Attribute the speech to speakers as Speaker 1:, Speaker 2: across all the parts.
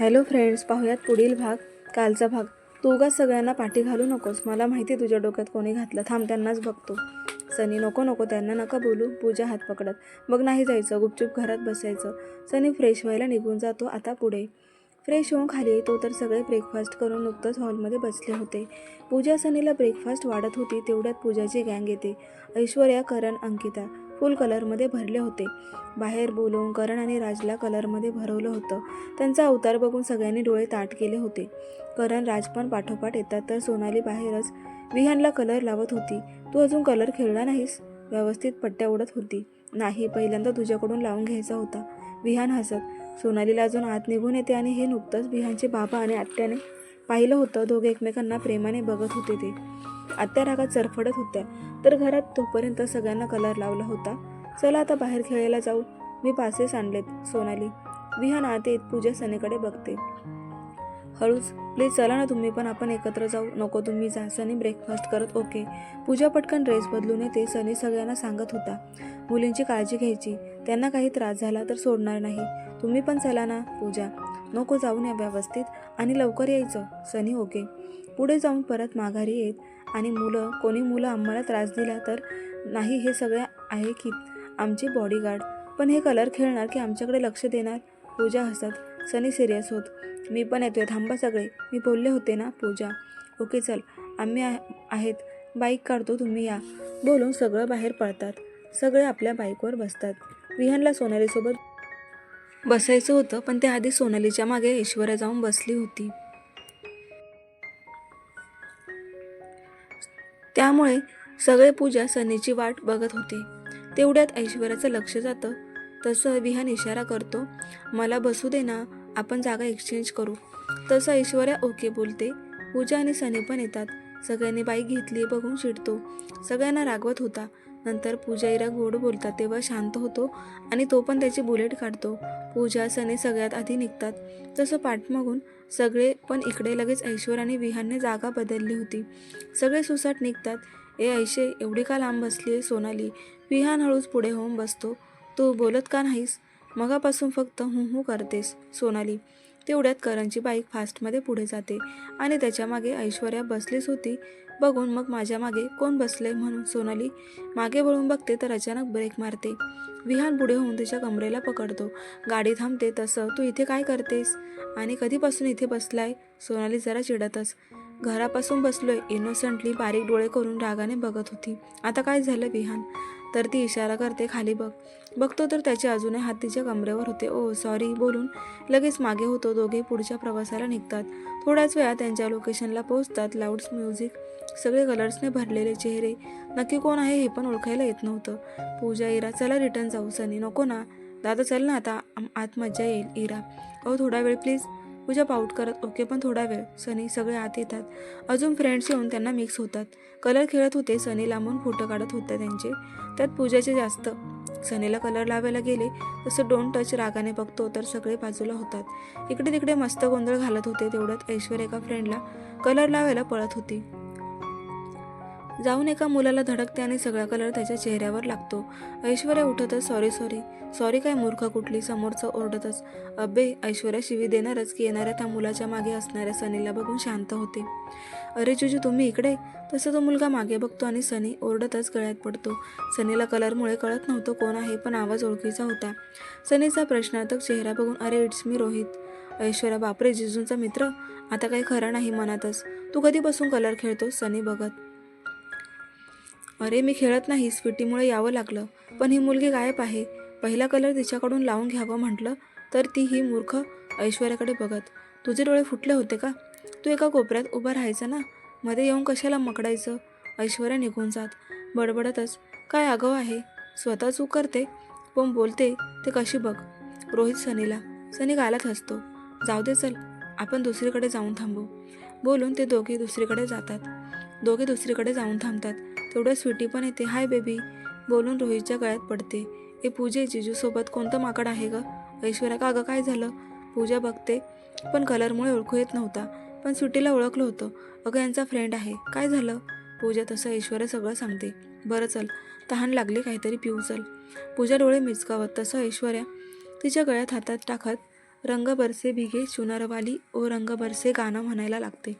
Speaker 1: Hello friends पाहूयात पुढील भाग कालचा भाग. तू उगाच सगळ्यांना पाठी घालू नकोस. मला माहिती आहे तुझ्या डोक्यात कोणी घातलं. थांब त्यांनाच बघतो. सनी नको नको त्यांना नका बोलू. पूजा हात पकडत. मग नाही जायचं. गुपचूप घरात बसायचं. सनी फ्रेश व्हायला निघून जातो आता पुढे. फ्रेश होऊन खाली येतो तर सगळे ब्रेकफास्ट करून नुकतंच हॉलमध्ये बसले होते. पूजा सनीला ब्रेकफास्ट वाढत होती. तेवढ्यात पूजाची गँग येते. ऐश्वर्या करण अंकिता. फुल कलरमध्ये भरले होते. बाहेर बोलवून करण आणि राजला कलरमध्ये भरवलं होतं. त्यांचा अवतार बघून सगळ्यांनी डोळे ताट केले होते. करण राज पण पाठोपाठ येतात तर सोनाली बाहेरच विहानला कलर लावत होती. तू अजून कलर खेळला नाहीस? व्यवस्थित पट्ट्या उडत होती. नाही पहिल्यांदा तुझ्याकडून लावून घ्यायचा होता. विहान हसत. सोनालीला अजून आत निघून येते आणि हे नुकतंच विहानचे बाबा आणि आत्याने पाहिलं होतं. दोघे एकमेकांना प्रेमाने बघत होते ते. आत्या रागात चरफडत होत्या. तर घरात तोपर्यंत सगळ्यांना कलर लावला होता. चला आता बाहेर खेळायला जाऊ. मी पासेस आणलेत सोनाली. विहान आत येत पूजा सनीकडे बघते. हळूच प्लीज चला ना तुम्ही पण आपण एकत्र जाऊ. नको तुम्ही जा. सनी ब्रेकफास्ट करत. ओके. पूजा पटकन ड्रेस बदलून येते. सनी सगळ्यांना सांगत होता. मुलींची काळजी घ्यायची. त्यांना काही त्रास झाला तर सोडणार नाही. तुम्ही पण चला ना पूजा. नको जाऊन या व्यवस्थित. आणि लवकर यायचं. सनी ओके. पुढे जाऊन परत माघारी येत आणि मुलं कोणी मुलं आम्हाला त्रास दिला तर नाही हे सगळे आहे की? आमची बॉडीगार्ड पण हे कलर खेळणार की आमच्याकडे लक्ष देणार? पूजा हसत सनी सिरियस होत. मी पण येतोय थांबा सगळे. मी बोलले होते ना पूजा. ओके चल. आम्ही आहेत. बाईक काढतो तुम्ही या. बोलून सगळं बाहेर पडतात. सगळे आपल्या बाईकवर बसतात. विहानला सोनालीसोबत बसायचं होतं पण त्याआधी सोनालीच्या मागे ऐश्वर्या जाऊन बसली होती. त्यामुळे सगळे पूजा सनीची वाट बघत होते. तेवढ्यात ऐश्वर्याचं लक्ष जातं. तसं विहान इशारा करतो. मला बसू दे ना आपण जागा एक्सचेंज करू. तसं ऐश्वर्या ओके बोलते. पूजा आणि सनी पण येतात. सगळ्यांनी बाईक घेतली बघून चिडतो. सगळ्यांना रागवत होता. नंतर पूजा इरा गोड बोलतात तेव्हा शांत होतो आणि तो पण त्याची बुलेट काढतो. पूजा सनी सगळ्यात आधी निघतात. तसं पाठमागून सगळे पण इकडे लगेच ऐश्वर आणि विहानने जागा बदलली होती. सगळे सुसाट निघतात. ए ऐशे एवढी का लांब बसली आहे सोनाली? विहान हळूच पुढे होऊन बसतो. तू बोलत का नाहीस? मगापासून फक्त हुं हुं करतेस सोनाली. तेवढ्यात करणची बाईक फास्टमध्ये पुढे जाते आणि त्याच्यामागे ऐश्वर्या बसलीच होती. बघून मग माझ्या मागे कोण बसले म्हणून सोनाली मागे वळून बघते तर अचानक ब्रेक मारते. विहान पुढे होऊन तिच्या कमरेला पकडतो. गाडी थांबते तसं तू इथे काय करतेस? आणि कधीपासून इथे बसलाय? सोनाली जरा चिडतच. घरापासून बसलोय. इनोसंटली बारीक डोळे करून रागाने बघत होती. आता काय झालं विहान? तर ती इशारा करते खाली बघ. बघतो तर त्याचे अजूनही हात तिच्या कमरेवर होते. ओ सॉरी बोलून लगेच मागे होतो. दोघे पुढच्या प्रवासाला निघतात. थोड्याच वेळा त्यांच्या लोकेशनला पोहोचतात. लाऊड्स म्युझिक सगळे कलर्सने भरलेले चेहरे. नक्की कोण आहे हे पण ओळखायला येत नव्हतं. पूजा इरा चला रिटर्न जाऊ. सनी नको ना. दादा चल ना आता. आत मज्जा येईल. इरा अहो थोडा वेळ प्लीज पूजा पाऊट करत ओके पण थोडा वेळ. सनी सगळे आत येतात. अजून फ्रेंड्स येऊन त्यांना मिक्स होतात. कलर खेळत होते. सनी लांबून फोटो काढत होत्या त्यांचे. त्यात पूजाचे जास्त. सनीला कलर लावायला गेले तसं डोन टच रागाने बघतो तर सगळे बाजूला होतात. इकडे तिकडे मस्त गोंधळ घालत होते तेवढ्यात ऐश्वर्या एका फ्रेंडला कलर लावायला पळत होती. जाऊन एका मुलाला धडकते आणि सगळा कलर त्याच्या चेहऱ्यावर लागतो. ऐश्वर्या उठतच सॉरी सॉरी सॉरी काय मूर्ख कुठली? समोरचं ओरडतच. अब्बे ऐश्वर्या शिवी देणारच की येणाऱ्या त्या मुलाच्या मागे असणाऱ्या सनीला बघून शांत होते. अरे जुजू तुम्ही इकडे? तसं तो मुलगा मागे बघतो आणि सनी ओरडतच गळ्यात पडतो. सनीला कलरमुळे कळत नव्हतं कोण आहे पण आवाज ओळखीचा होता. सनीचा प्रश्नार्थक चेहरा बघून अरे इट्स मी रोहित. ऐश्वर्या बापरे जिजूंचा मित्र? आता काही खरं नाही मनातच. तू कधीपासून कलर खेळतोस? सनी बघत. अरे मी खेळत नाही स्वीटीमुळे यावं लागलं. पण ही मुलगी गायब आहे. पहिला कलर तिच्याकडून लावून घ्यावं म्हटलं तर ती ही मूर्ख ऐश्वर्याकडे बघत. तुझे डोळे फुटले होते का? तू एका कोपऱ्यात उभं राहायचं ना? मध्ये येऊन कशाला मकडायचं? ऐश्वर्या निघून जात. बडबडतच. काय आगाव आहे? स्वतः चूक करते? पण बोलते? ते कशी बघ. रोहित सनीला. सनी गालात हसतो. जाऊ दे चल. आपण दुसरीकडे जाऊन थांबू. बोलून ते दोघे दुसरीकडे जातात. दोघे दुसरीकडे जाऊन थांबतात. तेवढ्या स्वीटी पण येते. Hi baby. बोलून रोहितच्या गळ्यात पडते. ए पूजे जिजूसोबत कोणतं माकड आहे ग? ऐश्वर्या का अगं काय झालं? पूजा बघते. पण कलरमुळे ओळखू येत नव्हता. पण सुटीला ओळखलं होतं. अगं यांचा फ्रेंड आहे. काय झालं? पूजा तसं ऐश्वर्या सगळं सांगते. बरं चल. तहान लागली काहीतरी पिऊ चल. पूजा डोळे मिचकावत. तसं ऐश्वर्या तिच्या गळ्यात हातात टाकत रंग बरसे भिगे चुनारवाली ओ रंग बरसे गाणं म्हणायला लागते.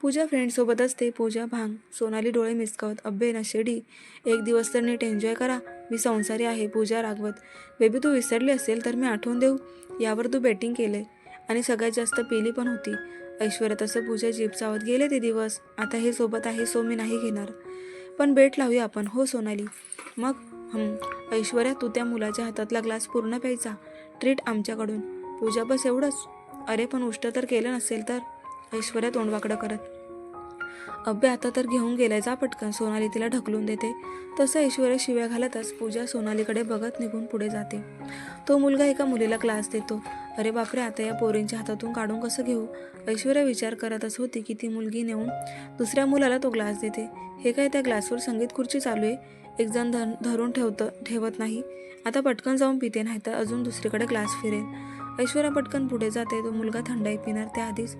Speaker 1: पूजा फ्रेंडसोबत असते पूजा भांग सोनाली डोळे मिसकावत अब्बे नशेडी एक दिवस तर नीट एन्जॉय करा. मी संसारी आहे पूजा रागवत बेबी तू विसरली असेल तर मी आठवून देऊ. यावर तू बेटिंग केले आणि सगळ्यात जास्त पेली पण होती. ऐश्वर्या तसं पूजा जीप चावत गेले ते दिवस. आता हे सोबत आहे सो मी नाही घेणार. पण बेट लावूया आपण हो सोनाली? मग? हम ऐश्वर्या तू त्या मुलाच्या हातातला ग्लास पूर्ण प्यायचा. ट्रीट आमच्याकडून. पूजा बस एवढंच. अरे पण उष्ट तर केलं नसेल तर? ऐश्वर्या तोंडवाकडं करत अब्बे आता तर घेऊन गेलाय जा पटकन सोनाली तिला ढकलून देते. तसं ऐश्वर्या शिव्या घालतच पूजा सोनालीकडे बघत निघून पुढे जाते. तो मुलगा एका मुलीला क्लास देतो. अरे बापरे आता या पोरींच्या हातातून काढून कसं घेऊ? ऐश्वर्या विचार करतच होती की ती मुलगी नेऊन दुसऱ्या मुलाला तो ग्लास देते. हे काय त्या ग्लासवर संगीत खुर्ची चालू आहे? एक जण धर धरून ठेवतं ठेवत नाही. आता पटकन जाऊन पिते नाही तर अजून दुसरीकडे ग्लास फिरेल. ऐश्वर्या पटकन पुढे जाते. तो मुलगा थंडाई पिणार त्याआधीच.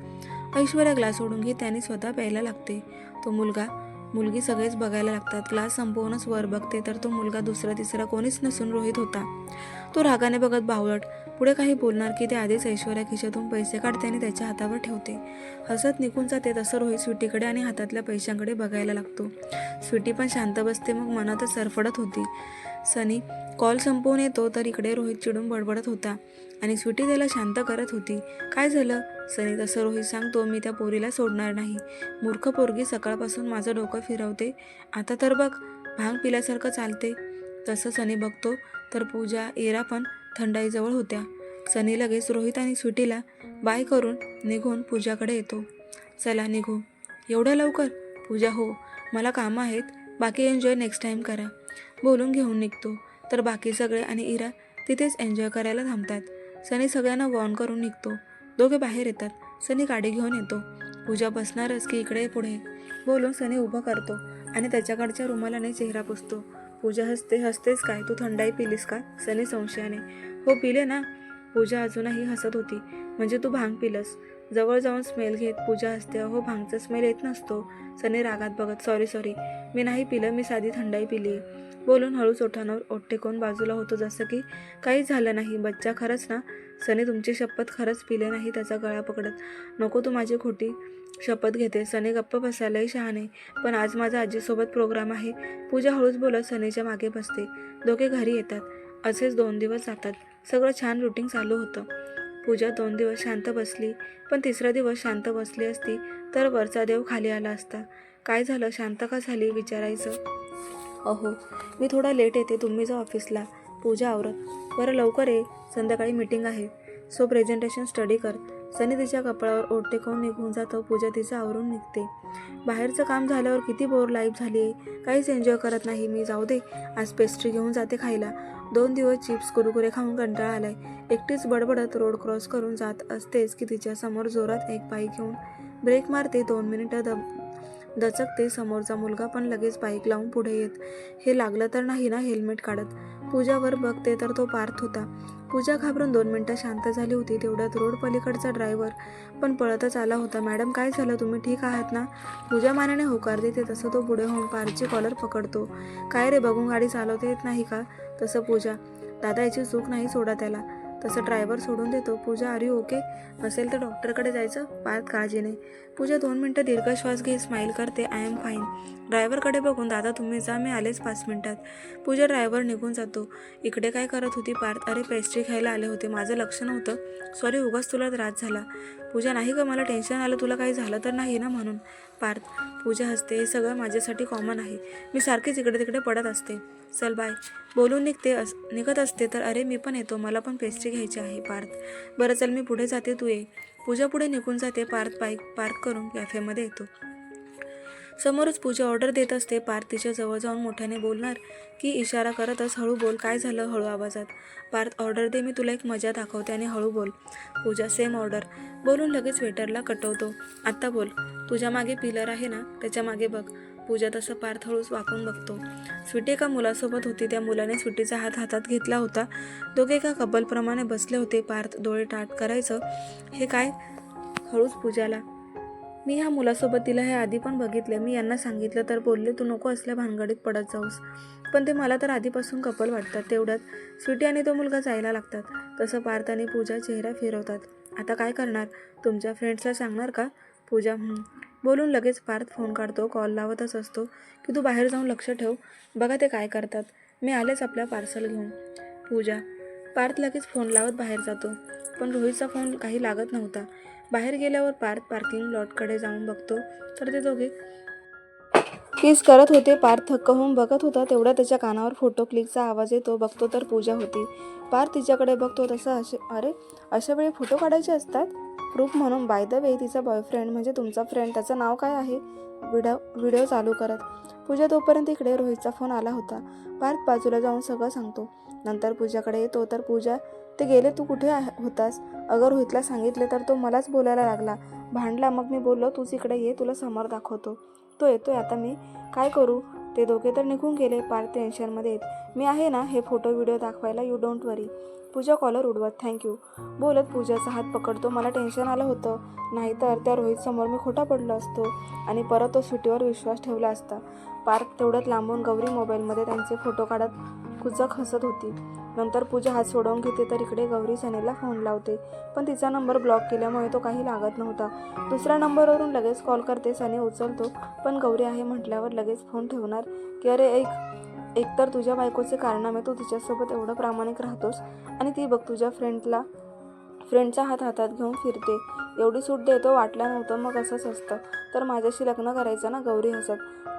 Speaker 1: ऐश्वर्या ग्लास ओढून घेत त्याने स्वतः प्यायला लागते. तो मुलगा मुलगी सगळेच बघायला लागतात. ग्लास संपवूनच वर बघते तर तो मुलगा दुसरा तिसरा कोणीच नसून रोहित होता. तो रागाने बघत बावळट पुढे काही बोलणार की ते आधीच ऐश्वर्या खिशातून पैसे काढते आणि त्याच्या हातावर ठेवते. हसत निघून जाते तसं रोहित स्वीटीकडे आणि हातातल्या पैशांकडे बघायला लागतो. स्वीटी पण शांत बसते मग मनातच सरफडत होती. सनी कॉल संपवून येतो तर इकडे रोहित चिडून बडबडत होता आणि स्वीटी त्याला शांत करत होती. काय झालं? सनी तसं रोहित सांगतो मी त्या पोरीला सोडणार नाही. मूर्ख पोरगी सकाळपासून माझं डोकं फिरवते. आता तर बघ भांग पिल्यासारखं चालते. तसं सनी बघतो तर पूजा एरा पण थंडाईजवळ होत्या. सनी लगेच रोहित आणि स्वीटीला बाय करून निघून पूजाकडे येतो. चला निघू. एवढं लवकर? पूजा हो. मला कामं आहेत. बाकी एन्जॉय नेक्स्ट टाईम करा. बोलून घेऊन निघतो. तर बाकी सगळे आणि इरा तिथेच एन्जॉय करायला थांबतात. सनी सगळ्यांना वॉर्न करून निघतो. दोघे बाहेर येतात. सनी गाडी घेऊन येतो. पूजा बसणारच की इकडे पुढे. बोलून सनी उभं करतो आणि त्याच्याकडच्या रुमालाने चेहरा पुसतो. पूजा हसते हसतेच काय तू थंडाई पिलीस का? सनी संशयाने. हो पिले ना. पूजा अजूनही हसत होती. म्हणजे तू भांग पिलस. जवळ जाऊन स्मेल घेत पूजा असते. अहो भांगचा स्मेल येत नसतो. सनी रागात बघत सॉरी सॉरी मी नाही पिलं मी साधी थंडाई पिली बोलून हळूच ओठांवर ओठ टेकून बाजूला होतो जसं की काहीच झालं नाही. बच्चा खरंच ना? सनी तुमची शपथ खरंच पिले नाही त्याचा गळा पकडत. नको तू माझी खोटी शपथ घेते. सनी गप्प बसायलाही शहाणे. पण आज माझा आजीसोबत प्रोग्राम आहे. पूजा हळूच बोलत सनीच्या मागे बसते. दोघे घरी येतात. असेच दोन दिवस जातात. सगळं छान रुटीन चालू होतं. पूजा दोन दिवस शांत बसली. पण तिसरा दिवस शांत बसली असती तर वरचा देव खाली आला असता. काय झालं? शांत का झाली? विचारायचं. अहो मी थोडा लेट येते. तुम्ही जा ऑफिसला. पूजा आवरत. बरं लवकर ये. संध्याकाळी मीटिंग आहे. सो प्रेझेंटेशन स्टडी कर. सनी तिच्या कपाळावर ओट टेकवून निघून जातो. पूजा तिचं आवरून निघते. बाहेरचं काम झाल्यावर किती बोर लाईफ झाली आहे काहीच एन्जॉय करत नाही. मी जाऊ दे. आज पेस्ट्री घेऊन जाते खायला. दोन दिवस चिप्स कुरकुरे खाऊन कंटाळा आलाय. एकटीच बडबडत रोड क्रॉस करून जात असतेच की तिच्या समोर जोरात एक बाईक घेऊन ब्रेक मारते. दोन मिनिटं दब दचकते. समोरचा मुलगा पण लगेच बाईक लावून पुढे येत. हे लागलं तर नाही ना हेल्मेट काढत? पूजावर बघते तर तो पार्थ होता. पूजा घाबरून दोन मिनटं शांत झाली होती. तेवढ्यात रोड पलीकडचा ड्रायव्हर पण पळतच आला होता. मॅडम काय झालं? तुम्ही ठीक आहात ना? पूजा मानाने होकार देते. तसं तो पुढे होऊन पारची कॉलर पकडतो. काय रे? बघून गाडी चालवता येत नाही का? तसं पूजा. दादा याची चूक नाही सोडा त्याला. तसं ड्रायव्हर सोडून देतो. पूजा आर यू ओके नसेल तर डॉक्टरकडे जायचं? पार्थ काळजीने पूजा दोन मिनटं दीर्घ श्वास घे स्माईल करते. आय एम फाईन ड्रायव्हरकडे बघून दादा तुम्ही जा मी आलेच पाच मिनटात. पूजा ड्रायव्हर निघून जातो. इकडे काय करत होती पार्थ? अरे पेस्ट्री खायला आले होते. माझं लक्ष नव्हतं. सॉरी उगाच तुला त्रास झाला. पूजा नाही का मला टेन्शन आलं. तुला काही झालं तर नाही ना? म्हणून. पार्थ पूजा हसते. हे सगळं माझ्यासाठी कॉमन आहे. मी सारखीच इकडे तिकडे पडत असते. चल बाय. बोलून निघते अस निघत असते तर अरे मी पण येतो मला पण पेस्ट्री घ्यायची आहे पार्थ. बरं चल मी पुढे जाते तू ये. पूजा पुढे निघून जाते पार्थ बाईक पार्क करून कॅफेमध्ये येतो. समोरच पूजा ऑर्डर देत असते. पार्थ तिच्या जवळ जाऊन मोठ्याने बोलणार की इशारा करतच हळू बोल. काय झालं हळू आवाजात? पार्थ ऑर्डर दे. मी तुला एक मजा दाखवते आणि हळू बोल. पूजा सेम ऑर्डर बोलून लगेच वेटरला कटवतो. आत्ता बोल. तुझ्या मागे पिलर आहे ना? त्याच्यामागे बघ. पूजा तसं पार्थ हळूच वाकून बघतो. स्वीटी एका मुलासोबत होती? त्या मुलाने स्वीटीचा हात हातात घेतला होता. दोघे एका कबलप्रमाणे बसले होते? पार्थ डोळे टाट करायचं. हे काय? हळूच पूजाला. मी ह्या मुलासोबत तिला हे आधी पण बघितले. मी यांना सांगितलं तर बोलले तू नको असल्या भानगडीत पडत जाऊस. पण ते मला तर आधीपासून कपल वाटतात. तेवढ्यात स्वीटी आणि तो मुलगा जायला लागतात. तसं पार्थ आणि पूजा चेहरा फिरवतात. आता काय करणार? तुमच्या फ्रेंड्सला सांगणार का? पूजा बोलून लगेच पार्थ फोन काढतो कॉल लावतच असतो की तू बाहेर जाऊन लक्ष ठेव. बघा ते काय करतात. मी आलेच आपल्या पार्सल घेऊन. पूजा पार्थ लगेच फोन लावत बाहेर जातो. पण रोहितचा फोन काही लागत नव्हता. बाहेर गेल्यावर पार्थ पार्किंग लॉटकडे जाऊन बघतो. तर ते दोघे किस करत होते. पार्थ थक्क होऊन बघत होता. तेवढा त्याच्या कानावर फोटो क्लिकचा आवाज येतो. बघतो तर पूजा होती. पार्थ तिच्याकडे बघतो. तसं असे अरे अशा वेळी फोटो काढायचे असतात? प्रूफ म्हणून बाय द वे तिचा बॉयफ्रेंड म्हणजे तुमचा फ्रेंड त्याचं नाव काय आहे? व्हिडिओ व्हिडिओ चालू करत. पूजा तोपर्यंत इकडे रोहितचा फोन आला होता. पार्थ बाजूला जाऊन सगळं सांगतो. नंतर पूजाकडे येतो. तर पूजा ते गेले तू कुठे आहे- होतास? अगर रोहितला सांगितले तर तो मलाच बोलायला लागला. भांडला मग मी बोललो तूच इकडे ये तुला समोर दाखवतो. तो येतोय आता मी. काय करू? ते दोघे तर निघून गेले पार टेन्शनमध्ये येत. मी आहे ना हे फोटो व्हिडिओ दाखवायला you don't worry. Pooja collar उडवत थँक्यू बोलत पूजाचा हात पकडतो मला टेन्शन आलं होतं. नाहीतर त्या रोहितसमोर मी खोटा पडलो असतो आणि परत तो सुटीवर विश्वास ठेवला असता. पार्क तेवढ्यात लांबून गौरी मोबाईलमध्ये त्यांचे फोटो काढत कुचक हसत होती. नंतर पूजा हात सोडवून घेते तर इकडे गौरी सनेला फोन लावते. पण तिचा नंबर ब्लॉक केल्यामुळे तो काही लागत नव्हता. दुसऱ्या नंबरवरून लगेच कॉल करते सनी उचलतो. पण गौरी आहे म्हटल्यावर लगेच फोन ठेवणार. की अरे एक एकतर तुझ्या बायकोचे कारणामे तू तिच्यासोबत एवढं प्रामाणिक राहतोस आणि ती बघ तुझ्या फ्रेंडला फ्रेंडचा हात हातात घेऊन फिरते. एवढी सूट देतो वाटलं नव्हतं मग असंच असतं. तर माझ्याशी लग्न करायचं ना गौरी हसत.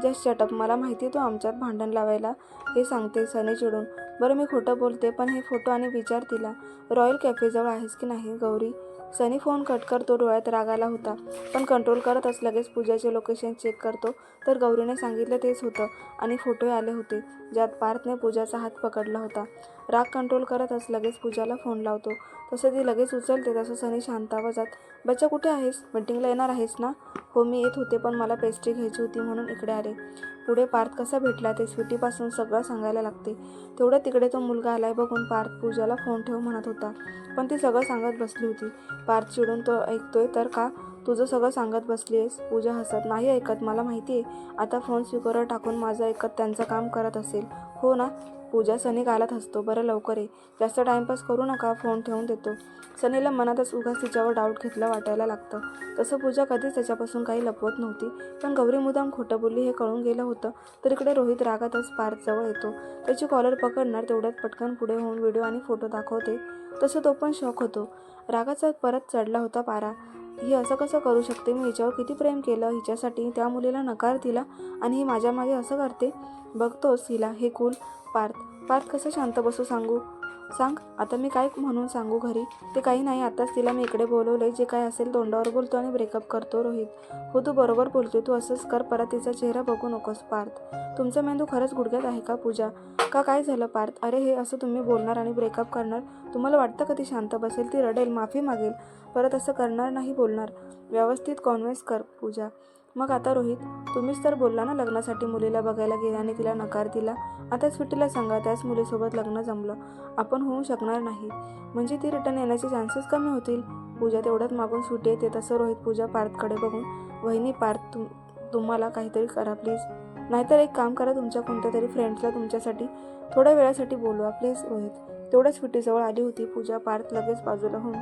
Speaker 1: जस्ट शटअप मला माहिती तू आमच्यात भांडण लावायला. हे सांगते सनी चिडून. बरं मी खोटं बोलते पण हे फोटो आणि विचार तिला. रॉयल कॅफेजवळ आहेस की नाही गौरी? सनी फोन कट करतो डोळ्यात राग आला होता. पण कंट्रोल करतच लगेच पूजाचे लोकेशन चेक करतो. तर गौरीने सांगितलं तेच होतं आणि फोटो आले होते. ज्यात पार्थने पूजाचा हात पकडला होता. राग कंट्रोल करतच लगेच पूजाला फोन लावतो. तसं ती लगेच उचलते तसं सनी शांत आवाजात बच्चा कुठे आहेस? मीटिंगला येणार आहेस ना? हो मी येत होते पण मला पेस्ट्री घ्यायची होती म्हणून इकडे आले. पुढे पार्थ कसा भेटला ते स्वीटीपासून सगळं सांगायला लागते. तेवढं तिकडे तो मुलगा आलाय बघून पार्थ पूजाला फोन ठेव म्हणत होता. पण ती सगळं सांगत बसली होती. पार्थ चिडून तो ऐकतोय तर का? तुझं सगळं सांगत बसली आहेस पूजा हसत नाही ऐकत मला माहिती आहे आता फोन स्पीकरवर टाकून माझं ऐकत त्यांचं काम करत असेल. हो ना? पूजा सनी गालात हसतो. बरं लवकर ये. जास्त टाइमपास करू नका. फोन ठेवून देतो. सनीला मनातच उगाच तिच्यावर डाऊट घेतला वाटायला लागतं. तसं पूजा कधीच त्याच्यापासून काही लपवत नव्हती. पण गौरी मुदाम खोटं बोलली हे कळून गेलं होतं. तर इकडे रोहित रागातच पार्थजवळ येतो. त्याची कॉलर पकडणार तेवढ्यात पटकन पुढे होऊन व्हिडिओ आणि फोटो दाखवते. तसं तो पण शॉक होतो. रागाचा परत चढला होता पारा. ही असं कसं करू शकते? मी हिच्यावर किती प्रेम केलं? हिच्यासाठी त्या मुलीला नकार दिला आणि ही माझ्या मागे असं करते? बघतोस हिला. हे कुल पार्थ. पार्थ कसं शांत बसू सांगू? सांग आता मी काय म्हणून सांगू घरी? ते काही नाही आताच तिला मी इकडे बोलवलंय जे काय असेल तोंडावर बोलतो आणि ब्रेकअप करतो रोहित. हो तू बरोबर बोलतोय तू असंच कर परत तिचा चेहरा बघू नकोस पार्थ. तुमचा मेंदू खरंच गुडघ्यात आहे का पूजा? का काय झालं पार्थ? अरे हे असं तुम्ही बोलणार आणि ब्रेकअप करणार? तुम्हाला वाटतं का ती शांत बसेल ती रडेल माफी मागेल? परत असं करणार नाही बोलणार. व्यवस्थित कॉन्व्हेन्स कर पूजा. मग आता रोहित तुम्हीच तर बोलला ना लग्नासाठी मुलीला बघायला गेला आणि तिला नकार दिला. आता स्वीटीला सांगा त्याच मुलीसोबत लग्न जमलं. आपण होऊ शकणार नाही. म्हणजे ती रिटर्न येण्याचे चान्सेस कमी होतील. पूजा तेवढ्यात मागून सुटी येते तसं रोहित पूजा पार्थकडे बघून वहिनी पार्थ तुम तुम्हाला काहीतरी करा प्लीज नाहीतर एक काम करा तुमच्या कोणत्या तरी फ्रेंड्सला तुमच्यासाठी थोड्या वेळासाठी बोलवा प्लीज रोहित. तेवढ्याच स्वीटीजवळ आली होती पूजा पार्थ लगेच बाजूला होऊन.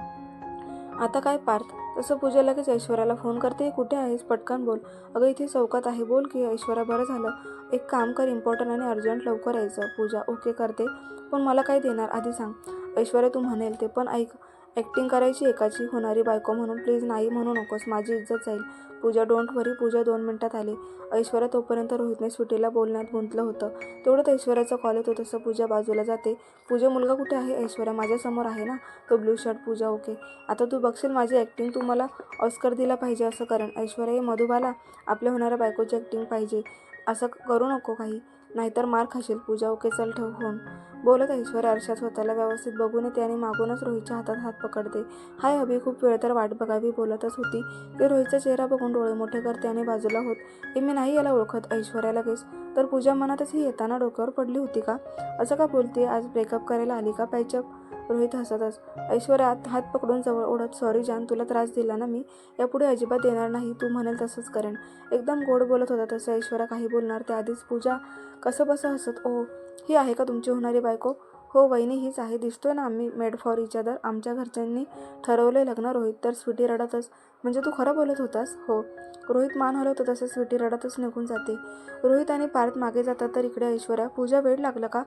Speaker 1: आता काय पार्थ? तसं पूजा लगेच ऐश्वर्याला फोन करते. कुठे आहेस? पटकन बोल. अगं इथे चौकात आहे. बोल की. ऐश्वर्या बरं झालं. एक काम कर. इम्पॉर्टंट आणि अर्जंट लवकर यायचं. पूजा ओके करते. पण मला काय देणार. आधी सांग. ऐश्वर्या तू म्हणेल ते. पण ऐक. ॲक्टिंग करायची एकाची होणारी बायको म्हणून प्लीज नाही म्हणू नकोस माझी इज्जत जाईल. पूजा डोंट वरी पूजा दोन मिनिटात आली. ऐश्वर्या तोपर्यंत रोहितने सुटीला बोलण्यात गुंतलं होतं. तेवढंच ऐश्वर्याचा कॉल येतो तसं पूजा बाजूला जाते. पूजा मुलगा कुठे आहे? ऐश्वर्या माझ्यासमोर आहे ना? तो ब्लू शर्ट पूजा ओके आता तू बघशील माझी ॲक्टिंग तू मला ऑस्कर दिला पाहिजे असं कारण. ऐश्वर्या हे मधुबाला आपल्या होणाऱ्या बायकोची ॲक्टिंग पाहिजे. असं करू नको काही. नाहीतर मार खाशील पूजा ओके चल ठेव होऊन बोलत ऐश्वर्या आरशात स्वतःला व्यवस्थित बघून येते आणि मागूनच रोहितच्या हातात हात पकडते. हाय हबी खूप वेळ तर वाट बघावी बोलतच होती. की रोहितचा चेहरा बघून डोळे मोठे करते आणि बाजूला होत. हे मी नाही याला ओळखत ऐश्वर्या लगेच. तर पूजा मनातच ही येताना डोक्यावर पडली होती का? असं का बोलते आज ब्रेकअप करायला आली का पॅचअप रोहित हसतच. ऐश्वर्या हात पकडून जवळ ओढत सॉरी जान तुला त्रास दिला ना मी. यापुढे अजिबात देणार नाही तू म्हणेल तसंच करेन. एकदम गोड बोलत होता तसं ऐश्वर्या काही बोलणार. त्याआधीच पूजा कसं बसं हसत ओ ही आहे का तुमची होणारी बायको? हो वहिनी हीच आहे. दिसतोय ना आम्ही मेड फॉर इच अदर आमच्या घरच्यांनी ठरवले लग्न रोहित तर स्वीटी रडतच. म्हणजे तू खरं बोलत होतास? हो. रोहित मान हलवतो तसं स्वीटी रडतच निघून जाते. रोहित आणि पार्थ मागे जातात तर इकडे ऐश्वर्या पूजा वेळ लागलं का?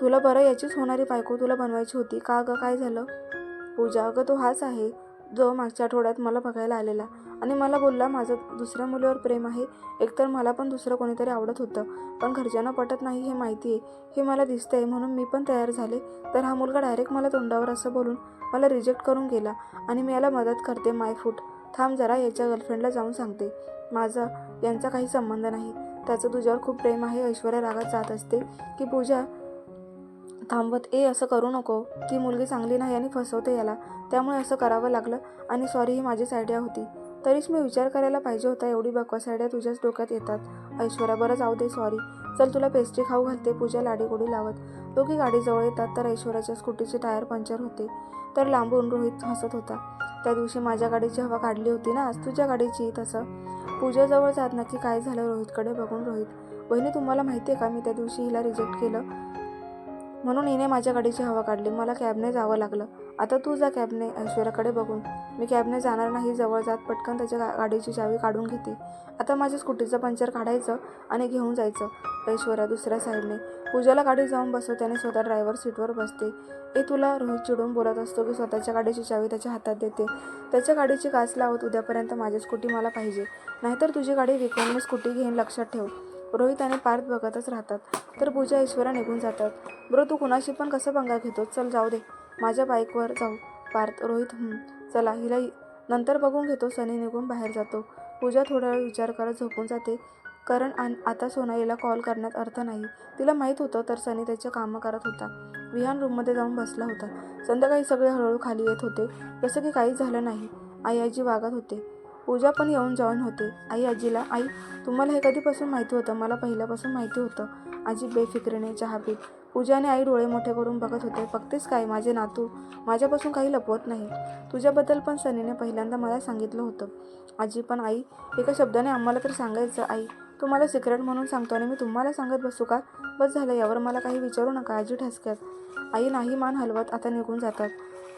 Speaker 1: तुला बरं याचीच होणारी बायको तुला बनवायची होती. का गं? काय झालं? पूजा अगं तो हाच आहे जो मागच्या आठवड्यात मला बघायला आलेला. आणि मला बोलला माझं दुसऱ्या मुलीवर प्रेम आहे. एकतर मला पण दुसरं कोणीतरी आवडत होतं. पण घरच्यांना पटत नाही हे माहिती आहे. हे मला दिसतंय. म्हणून मी पण तयार झाले. तर हा मुलगा डायरेक्ट मला तोंडावर असं बोलून मला रिजेक्ट करून गेला. आणि मी याला मदत करते माय फूट. थांब जरा याच्या गर्लफ्रेंडला जाऊन सांगते. माझा यांचा काही संबंध नाही. त्याचं तुझ्यावर खूप प्रेम आहे. ऐश्वर्या रागात जात असते. की पूजा थांबवत ए असं करू नको. ती मुलगी चांगली नाही आणि फसवते याला. त्यामुळे असं करावं लागलं आणि सॉरी ही माझीच आयडिया होती. तरीच मी विचार करायला पाहिजे होता एवढी बकवास आयडिया तुझ्याच डोक्यात येतात. ऐश्वर्या बरं जाऊ दे सॉरी चल तुला पेस्ट्री खाऊ घालते पूजा लाडीगोडी लावत. दोघी गाडीजवळ येतात तर ऐश्वर्याच्या स्कूटीचे टायर पंक्चर होते. तर लांबून रोहित हसत होता. त्या दिवशी माझ्या गाडीची हवा काढली होती ना आज तुझ्या गाडीची तसं. पूजाजवळ जात नक्की काय झालं रोहितकडे बघून रोहित. बहिणी तुम्हाला माहिती आहे का मी त्या दिवशी हिला रिजेक्ट केलं. म्हणून हिने माझ्या गाडीची हवा काढली. मला कॅबने जावं लागलं. आता तू जा कॅबने ऐश्वर्याकडे बघून. मी कॅबने जाणार नाही जवळ जात पटकन त्याच्या गा- गाडीची चावी काढून घेते. आता माझ्या स्कूटीचं पंक्चर काढायचं आणि घेऊन जायचं. ऐश्वर्या दुसऱ्या साईडने. पूजाला गाडी जाऊन बसवते आणि स्वतः ड्रायव्हर सीटवर बसते. ए तुला रोहित चिडून बोलत असतो की स्वतःच्या गाडीची चावी त्याच्या हातात देते. त्याच्या गाडीची काच लावत उद्यापर्यंत माझी स्कूटी मला पाहिजे. नाहीतर तुझी गाडी विकून मी स्कूटी घेईन लक्षात ठेव. रोहित आणि पार्थ बघतच राहतात. तर पूजा ऐश्वर्या निघून जातात. ब्रो तू कुणाशी पण कसं पंगा घेतो चल जाऊ दे. माझ्या बाईकवर जाऊ. पार्थ रोहित चला हिला नंतर बघून घेतो. सनी निघून बाहेर जातो. पूजा थोडा वेळ विचार करत झोपून जाते. कारण आन आता सोनाईला कॉल करण्यात अर्थ नाही. तिला माहीत होतं तर सनी त्याचे कामं करत होता. विहान रूममध्ये जाऊन बसला होता. संध्याकाळी सगळे हळूहळू खाली येत होते. जसं की काहीच झालं नाही. आई आजी वागत होते. पूजा पण येऊन जाऊन होते. आई आजीला आई तुम्हाला हे कधीपासून माहिती होतं? मला पहिल्यापासून माहिती होतं. आजी बेफिक्रीने चहा पीत. पूजाने आई डोळे मोठे करून बघत होते. बघतेच काय? माझे नातू माझ्यापासून काही लपवत नाही तुझ्याबद्दल पण सनीने पहिल्यांदा मला सांगितलं होतं. आजी पण आई एका शब्दाने आम्हाला तर सांगायचं आई तुम्हाला सिक्रेट म्हणून सांगतो आणि मी तुम्हाला सांगत बसू का? बस झालं यावर मला काही विचारू नका आजी ठसक्यात. आई नाही मान हलवत आता निघून जातात.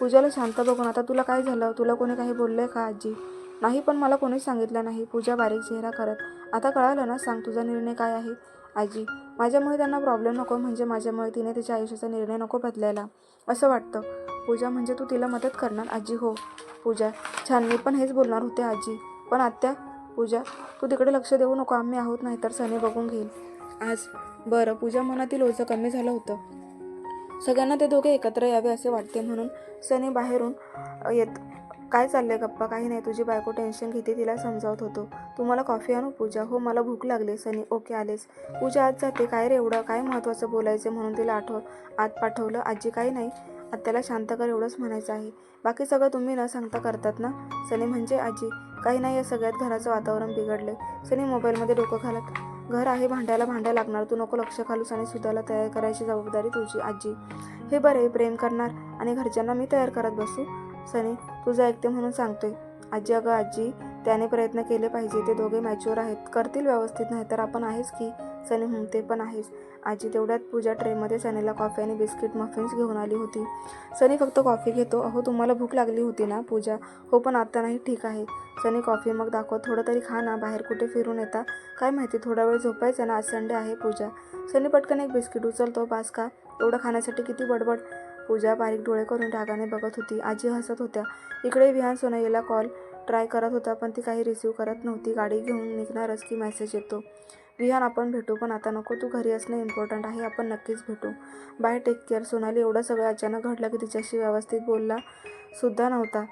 Speaker 1: पूजाला शांत बघून आता तुला काय झालं? तुला कोणी काही बोललंय का आजी? नाही पण मला कोणीच सांगितलं नाही. पूजा बारीक चेहरा करत आता कळालं ना सांग तुझा निर्णय काय आहे? आजी माझ्यामुळे त्यांना प्रॉब्लेम नको म्हणजे माझ्यामुळे तिने तिच्या आयुष्याचा निर्णय नको बदलायला. असं वाटतं. पूजा म्हणजे तू तिला मदत करणार आजी? हो. पूजा छान मी पण हेच बोलणार होते आजी. पण आत्या पूजा तू तिकडे लक्ष देऊ नको आम्ही आहोत नाही तर सनी बघून घेईल. आज? बरं पूजा मनातील ओझं कमी झालं होतं. सगळ्यांना ते दोघे एकत्र यावे असे वाटते म्हणून सनी बाहेरून येत काय चाललंय गप्पा? काही नाही तुझी बायको टेन्शन घेते तिला समजावत होतो. तुम्हाला कॉफी आणू पूजा? हो मला भूक लागली सनी. ओके आलेस. पूजा आज जाते. काय रे एवढं? काय महत्त्वाचं बोलायचं म्हणून तिला आठव आत पाठवलं? आजी काही नाही. आत्याला शांत कर एवढंच म्हणायचं आहे. बाकी सगळं तुम्ही न सांगता करतात ना? सनी म्हणजे आजी. काही नाही या सगळ्यात घराचं वातावरण बिघडले सनी मोबाईलमध्ये डोकं घालत घर आहे भांड्याला भांड्या लागणार. तू नको लक्ष घालूस आणि सुद्धाला तयार करायची जबाबदारी तुझी आजी. हे बरे प्रेम करणार आणि घरच्यांना मी तयार करत बसू. सनी तुझं ऐकते म्हणून सांगतोय. आजी अगं आजी त्याने प्रयत्न केले पाहिजे ते दोघे मॅच्युअर आहेत. करतील व्यवस्थित नाही तर आपण आहेच की? सनी हं ते पण आहेच. आजी तेवढ्यात पूजा ट्रेमध्ये सनीला कॉफी आणि बिस्किट मफिन्स घेऊन आली होती. सनी फक्त कॉफी घेतो. अहो तुम्हाला भूक लागली होती ना पूजा? हो पण आता नाही ठीक आहे. सनी कॉफी मग दाखव थोडं तरी खा ना बाहेर कुठे फिरून येता? काय माहिती थोडा वेळ झोपायचं ना आज संडे आहे पूजा. सनी पटकन एक बिस्किट उचलतो बास का एवढं खाण्यासाठी किती बडबड. पूजा बारीक डोळे करून रागाने बघत होती. आजी हसत होत्या. इकडे विहान सोनाईला कॉल ट्राय करत होता पण ती काही रिसीव करत नव्हती. गाडी घेऊन निघणारच की मेसेज येतो. विहान आपण भेटू पण आता नको. तू घरी असणं इम्पॉर्टंट आहे. आपण नक्कीच भेटू. बाय टेक केअर सोनाली एवढं सगळं अचानक घडलं की तिच्याशी व्यवस्थित बोलला सुद्धा नव्हता.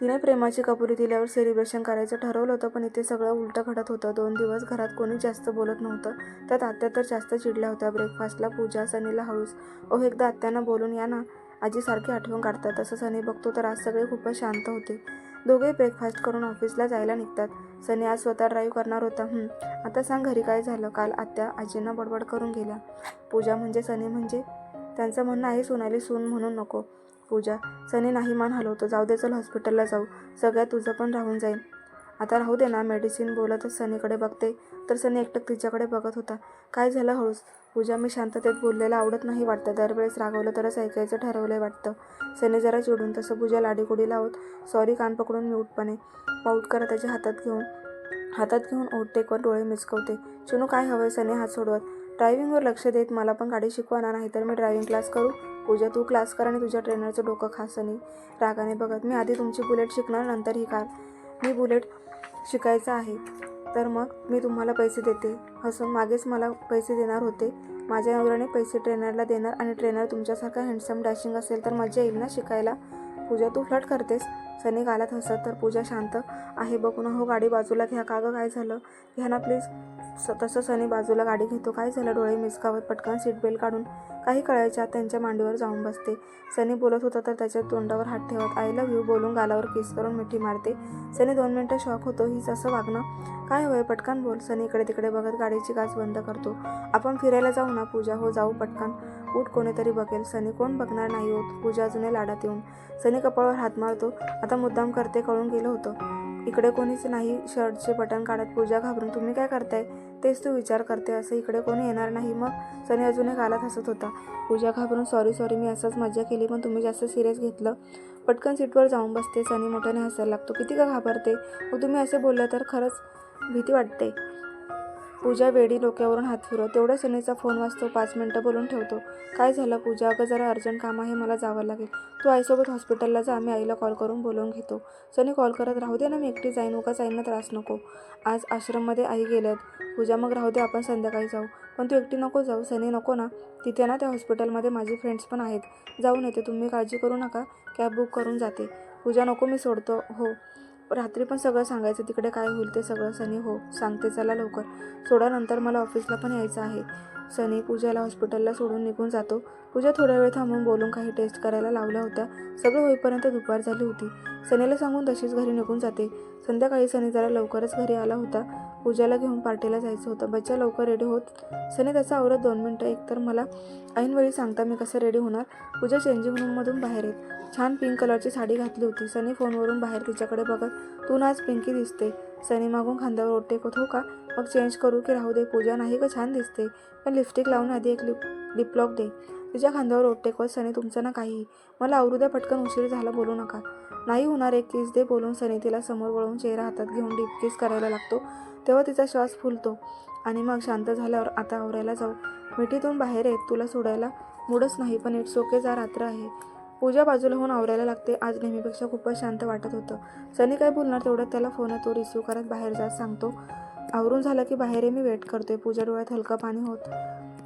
Speaker 1: तिने प्रेमाची कपुरी दिल्यावर सेलिब्रेशन करायचं ठरवलं होतं पण इथे सगळं उलटं घडत होतं. दोन दिवस घरात कोणी जास्त बोलत नव्हतं. त्यात आत्या तर जास्त चिडल्या होत्या. ब्रेकफास्टला पूजा सनीला हळूस ओ एकदा आत्यांना बोलून या ना. आजी सारखी आठवण काढतात. तसं सनी बघतो तर आज सगळे खूपच शांत होते. दोघे ब्रेकफास्ट करून ऑफिसला जायला निघतात. सनी आज स्वतः ड्राईव्ह करणार होता. "हं, आता सांग घरी काय झालं? काल आत्या आजींना बडबड करून गेल्या. पूजा म्हणजे सनी म्हणजे? त्यांचं म्हणणं आहे सोनाली सून म्हणून नको. पूजा. सनी नाही मान हलवतो. जाऊ दे चल हॉस्पिटलला जाऊ. सगळ्यात तुझं पण राहून जाईल आता राहू दे ना मेडिसिन बोलतच सनीकडे बघते. तर सनी एकटक तिच्याकडे बघत होता. काय झालं हळूस पूजा मी शांततेत बोललेलं आवडत नाही वाटतं. दरवेळेस रागवलं तरच ऐकायचं ठरवलं वाटतं. सनी जरा चिडून तसं पूजा लाडीगुडी लावत सॉरी कान पकडून म्यूटपणे. पाऊट करा त्याच्या हातात घेऊन. हातात घेऊन ओठ डोळे मिचकवते. चिनू काय हवंय सनी हात सोडवत? ड्रायव्हिंगवर लक्ष देत मला पण गाडी शिकवा नाही तर मी ड्रायव्हिंग क्लास करू? पूजा तू क्लास कर आणि तुझ्या ट्रेनरचं डोकं खासनी रागाने बघत मी आधी तुमची बुलेट शिकणार नंतर ही कार मी बुलेट शिकायचं आहे. तर मग मी तुम्हाला पैसे देते. हसून मागेच मला पैसे देणार होते. माझ्या नवऱ्याने पैसे ट्रेनरला देणार आणि ट्रेनर तुमच्यासारखा हँडसम डॅशिंग असेल तर मजा येईल ना शिकायला? पूजा तू फ्लट करतेस? सनी गालात हसत तर पूजा शांत आहे बघू ना हो गाडी बाजूला घ्या. का गं? काय झालं? घ्या ना प्लीज तसं सनी बाजूला गाडी घेतो. काय झालं? डोळे मिसकावत पटकन सीटबेल्ट काढून काही कळायच्या आत त्यांच्या मांडीवर जाऊन बसते. सनी बोलत होता तर त्याच्या तोंडावर हात ठेवत आय लव्ह यू बोलून गालावर किस करून मिठी मारते. सनी दोन मिनटं शॉक होतो. हीच असं वागणं? काय होय? पटकन बोल. सनी इकडे तिकडे बघत गाडीची काच बंद करतो. आपण फिरायला जाऊ ना पूजा? हो जाऊ पटकन. उठ कोणीतरी बघेल. सनी कोण बघणार नाही होत पूजा अजूनही लाडात येऊन. सनी कपाळावर हात मारतो. आता मुद्दाम करते कळून गेलं होतं. इकडे कोणीच नाही. शर्टचे बटन काढत पूजा घाबरून. तुम्ही काय करताय? तेच तू विचार करते असं इकडे कोणी येणार नाही. मग सनी अजूनही गालात हसत होता. पूजा घाबरून सॉरी सॉरी मी असंच मजा केली पण तुम्ही जास्त सिरियस घेतलं. पटकन सीटवर जाऊन बसते. सनी मोठ्याने हसायला लागतो. किती का घाबरते? मग तुम्ही असे बोललं तर खरंच भीती वाटते. पूजा वेडी डोक्यावरून हात फिरवत तेवढ्या सनीचा फोन वाजतो. पाच मिनटं बोलून ठेवतो. काय झालं पूजा? अगं जरा अर्जंट काम आहे मला जावं लागेल. तू आईसोबत हॉस्पिटलला जा. आम्ही आईला कॉल करून बोलवून घेतो. सनी कॉल करत राहू दे ना मी एकटी जाईन. उगाच आईंना त्रास नको. आज आश्रममध्ये आई गेल्यात. पूजा मग राहू दे. आपण संध्याकाळी जाऊ. पण तू एकटी नको जाऊ. सनी नको ना. तिथे ना त्या हॉस्पिटलमध्ये माझे फ्रेंड्स पण आहेत. जाऊन येते. तुम्ही काळजी करू नका. कॅब बुक करून जाते. पूजा नको मी सोडतो. हो. रात्री पण सगळं सांगायचं तिकडे काय होईल ते सगळं. सनी हो सांगते चला लवकर. सोडा नंतर मला ऑफिसला पण यायचं आहे. सनी पूजाला हॉस्पिटलला सोडून निघून जातो. पूजा थोड्या वेळ थांबून बोलून काही टेस्ट करायला लावल्या होत्या. सगळं होईपर्यंत दुपार झाली होती. सनीला सांगून तशीच घरी निघून जाते. संध्याकाळी सनी जरा लवकरच घरी आला होता. पूजाला घेऊन पार्टीला जायचं होतं. बच्चा लवकर रेडी होत सनी त्याचा आवरत दोन मिनटं. एकतर मला ऐनवेळी सांगता मी कसं रेडी होणार. पूजा चेंजिंग रूममधून बाहेर येत. छान पिंक कलरची साडी घातली होती. सनी फोनवरून बाहेर तिच्याकडे बघत तू ना आज पिंकी दिसते. सनी मागून खांद्यावर ओटे हो का? मग चेंज करू की राहू दे. पूजा नाही का छान दिसते. पण लिपस्टिक लावून आधी एक लिप लिपलॉक दे. तिच्या खांद्यावर ओट टेकवत सनी तुमचं ना काही. मला आवरुद्या पटकन उशीर झाला बोलू नका. नाही होणार एक किस दे बोलून सनी तिला समोर वळून चेहरा हातात घेऊन डीप किस करायला लागतो. तेव्हा तिचा श्वास फुलतो आणि मग शांत झाल्यावर आता आवरायला जाऊ. मिठीतून बाहेर येत तुला सोडायला मूडच नाही पण इट्स ओके जा रात्र आहे. पूजा बाजूला होऊन आवरायला लागते. आज नेहमीपेक्षा खूपच शांत वाटत होतं. सनी काय बोलणार तेवढ्यात त्याला फोन तो रिसिव्ह करत बाहेर जात सांगतो. आवरून झालं की बाहेर मी वेट करतोय. पूजा डोळ्यात हलकं पाणी होत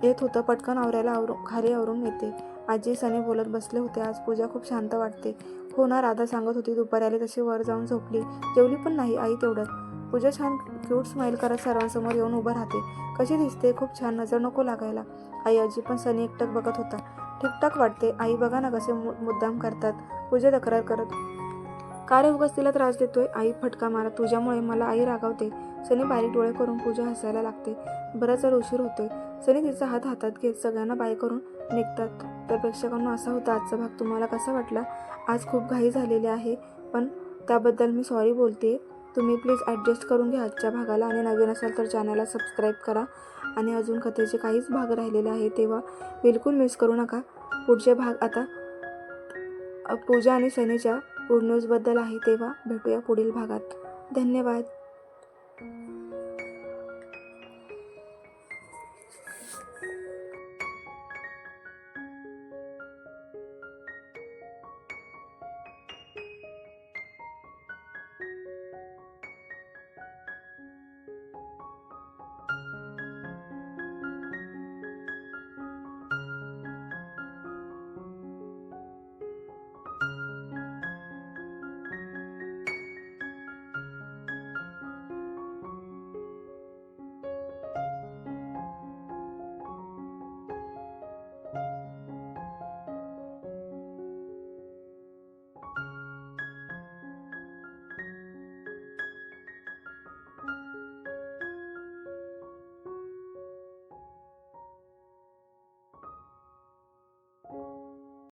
Speaker 1: येत होतं. पटकन आवरायला आवरून खाली आवरून येते. आजी सनी बोलत बसले होते. आज पूजा खूप शांत वाटते. हो ना राधा सांगत होती दुपारी आली तशी वर जाऊन झोपली. जेवली पण नाही आई तेवढ्यात पूजा छान क्यूट स्माईल करत सर्वांसमोर येऊन उभं राहते. कशी दिसते? खूप छान. नजर नको लागायला. आई आजी पण सनी एकटक बघत होता. ठीकठाक वाटते. आई बघा ना कसे मु- मुद्दाम करतात. पूजा तक्रार करत का रे उगाच तिला त्रास देतोय? आई फटका मारत तुझ्यामुळे मला आई रागावते. सनी बारीक डोळे करून पूजा हसायला लागते. बराच जर उशीर होतोय. सनी तिचा हात हातात घेत सगळ्यांना बाय करून निघतात. तर प्रेक्षकांना असा होता आजचा भाग. तुम्हाला कसा वाटला? आज खूप घाई झालेली आहे पण त्याबद्दल मी सॉरी बोलते. तुम्ही प्लीज ॲडजस्ट करून घ्या आजच्या भागाला आणि नवीन असाल तर चॅनलला सबस्क्राईब करा. आणि अजून कथेचे काहीच भाग राहिलेले आहे तेव्हा बिलकुल मिस करू नका. पुढचे भाग आता पूजा आणि सनीच्या गुड न्यूजबद्दल आहे तेव्हा भेटूया पुढील भागात. धन्यवाद.